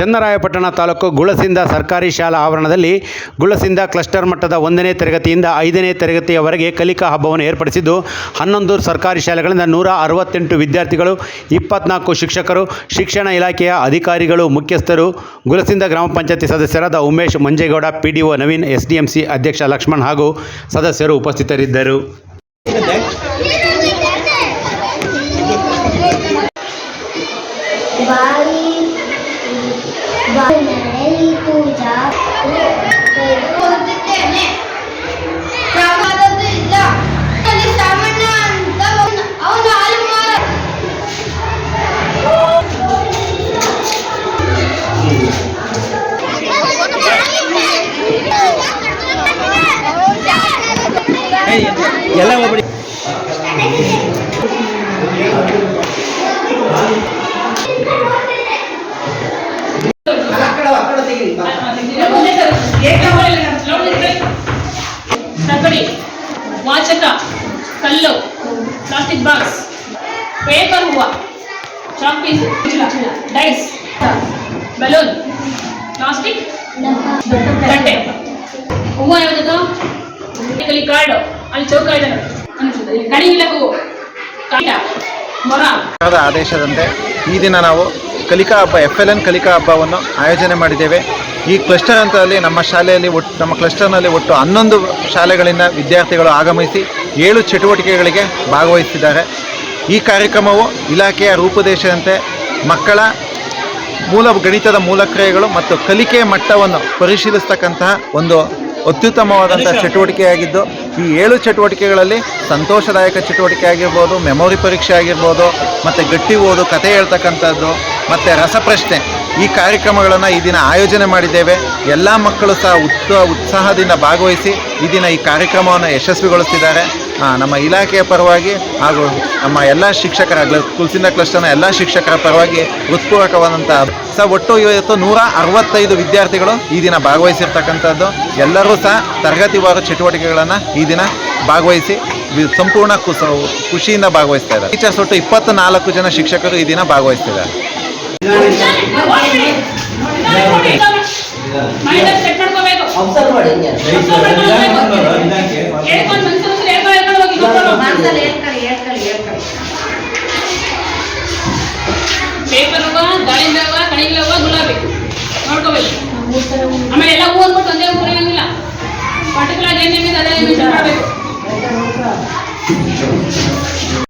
ಚನ್ನರಾಯಪಟ್ಟಣ ತಾಲೂಕು ಗುಳಸಿಂದ ಸರ್ಕಾರಿ ಶಾಲಾ ಆವರಣದಲ್ಲಿ ಗುಳಸಿಂದ ಕ್ಲಸ್ಟರ್ ಮಟ್ಟದ ಒಂದನೇ ತರಗತಿಯಿಂದ ಐದನೇ ತರಗತಿಯವರೆಗೆ ಕಲಿಕಾ ಹಬ್ಬವನ್ನು ಏರ್ಪಡಿಸಿದ್ದು ಹನ್ನೊಂದು ಸರ್ಕಾರಿ ಶಾಲೆಗಳಿಂದ ನೂರ ಅರವತ್ತೆಂಟು ವಿದ್ಯಾರ್ಥಿಗಳು, ಇಪ್ಪತ್ನಾಲ್ಕು ಶಿಕ್ಷಕರು, ಶಿಕ್ಷಣ ಇಲಾಖೆಯ ಅಧಿಕಾರಿಗಳು, ಮುಖ್ಯಸ್ಥರು ಗುಲಸಿಂದ ಗ್ರಾಮ ಪಂಚಾಯತಿ ಸದಸ್ಯರಾದ Umesh Manjegowda P D O Naveen S D M C ಅಧ್ಯಕ್ಷ ಲಕ್ಷ್ಮಣ್ ಹಾಗೂ ಸದಸ್ಯರು ಉಪಸ್ಥಿತರಿದ್ದರು. ಎಲ್ಲ ಒಬ್ಬಡಿ ತಗಡಿ ವಾಚಕ ಕಲ್ಲು ಪ್ಲಾಸ್ಟಿಕ್ ಬಾಕ್ಸ್ ಪೇಪರ್ ಹೂವು chalk piece dice balloon plastic ಬಟ್ಟೆ ಹೂವು ಯಾವ್ದು ಅಲ್ಲಿ ಕಾರ್ಡು ಅಲ್ಲಿ ಚೌಕ ಇದೆ ಆದೇಶದಂತೆ ಈ ದಿನ ನಾವು ಕಲಿಕಾ ಹಬ್ಬ ಎಫ್ ಎಲ್ ಎನ್ ಕಲಿಕಾ ಹಬ್ಬವನ್ನು ಆಯೋಜನೆ ಮಾಡಿದ್ದೇವೆ. ಈ ಕ್ಲಸ್ಟರ್ ಹಂತದಲ್ಲಿ ನಮ್ಮ ಶಾಲೆಯಲ್ಲಿ ಒಟ್ಟು ನಮ್ಮ ಕ್ಲಸ್ಟರ್ನಲ್ಲಿ ಒಟ್ಟು ಹನ್ನೊಂದು ಶಾಲೆಗಳಿಂದ ವಿದ್ಯಾರ್ಥಿಗಳು ಆಗಮಿಸಿ ಏಳು ಚಟುವಟಿಕೆಗಳಿಗೆ ಭಾಗವಹಿಸಿದ್ದಾರೆ. ಈ ಕಾರ್ಯಕ್ರಮವು ಇಲಾಖೆಯ ರೂಪದೇಶದಂತೆ ಮಕ್ಕಳ ಮೂಲ ಗಣಿತದ ಮೂಲಕ್ರಿಯೆಗಳು ಮತ್ತು ಕಲಿಕೆ ಮಟ್ಟವನ್ನು ಪರಿಶೀಲಿಸ್ತಕ್ಕಂತಹ ಒಂದು ಅತ್ಯುತ್ತಮವಾದಂಥ ಚಟುವಟಿಕೆಯಾಗಿದ್ದು ಈ ಏಳು ಚಟುವಟಿಕೆಗಳಲ್ಲಿ ಸಂತೋಷದಾಯಕ ಚಟುವಟಿಕೆ ಆಗಿರ್ಬೋದು ಮೆಮೊರಿ ಪರೀಕ್ಷೆ ಆಗಿರ್ಬೋದು ಮತ್ತು ಗಟ್ಟಿ ಓದು ಕತೆ ಹೇಳ್ತಕ್ಕಂಥದ್ದು ಮತ್ತು ರಸಪ್ರಶ್ನೆ ಈ ಕಾರ್ಯಕ್ರಮಗಳನ್ನು ಈ ದಿನ ಆಯೋಜನೆ ಮಾಡಿದ್ದೇವೆ. ಎಲ್ಲ ಮಕ್ಕಳು ಸಹ ಉತ್ಸ ಉತ್ಸಾಹದಿಂದ ಭಾಗವಹಿಸಿ ಈ ದಿನ ಈ ಕಾರ್ಯಕ್ರಮವನ್ನು ಯಶಸ್ವಿಗೊಳಿಸ್ತಿದ್ದಾರೆ. ಆ, ನಮ್ಮ ಇಲಾಖೆಯ ಪರವಾಗಿ ಹಾಗೂ ನಮ್ಮ ಎಲ್ಲ ಶಿಕ್ಷಕರ ಕುಲ್ಸಿಂದ ಕ್ಲಸ್ಟರ್ನ ಎಲ್ಲ ಶಿಕ್ಷಕರ ಪರವಾಗಿ ಹೃತ್ಪೂರ್ವಕವಾದಂಥ ಸಹ ಒಟ್ಟು ಇವತ್ತು ನೂರ ಅರವತ್ತೈದು ವಿದ್ಯಾರ್ಥಿಗಳು ಈ ದಿನ ಭಾಗವಹಿಸಿರ್ತಕ್ಕಂಥದ್ದು. ಎಲ್ಲರೂ ಸಹ ತರಗತಿವಾರು ಚಟುವಟಿಕೆಗಳನ್ನು ಈ ದಿನ ಭಾಗವಹಿಸಿ ಸಂಪೂರ್ಣ ಕುಸ ಖುಷಿಯಿಂದ ಭಾಗವಹಿಸ್ತಾ ಇದ್ದಾರೆ. ಟೀಚರ್ಸ್ ಒಟ್ಟು ಇಪ್ಪತ್ತು ನಾಲ್ಕು ಜನ ಶಿಕ್ಷಕರು ಈ ದಿನ ಭಾಗವಹಿಸ್ತಿದ್ದಾರೆ. ಮೈಂಡ್. ಪೇಪರ್ ಹೂವ ದಾಳಿಂಬೆ ಹೂವ ಕಣಿಲೆ ಹೂವ ಗುಲಾಬಿ ನೋಡ್ಕೋಬೇಕು. ಆಮೇಲೆ ಎಲ್ಲ ಹೂ ಅಂದ್ಬಿಟ್ಟು ಒಂದೇ ಹೂ ಇರೋಂಗಿಲ್ಲ ಪರ್ಟಿಕ್ಯುಲರ್ ಏನೇನಿದೆ ಅದೇ ಮಾಡಬೇಕು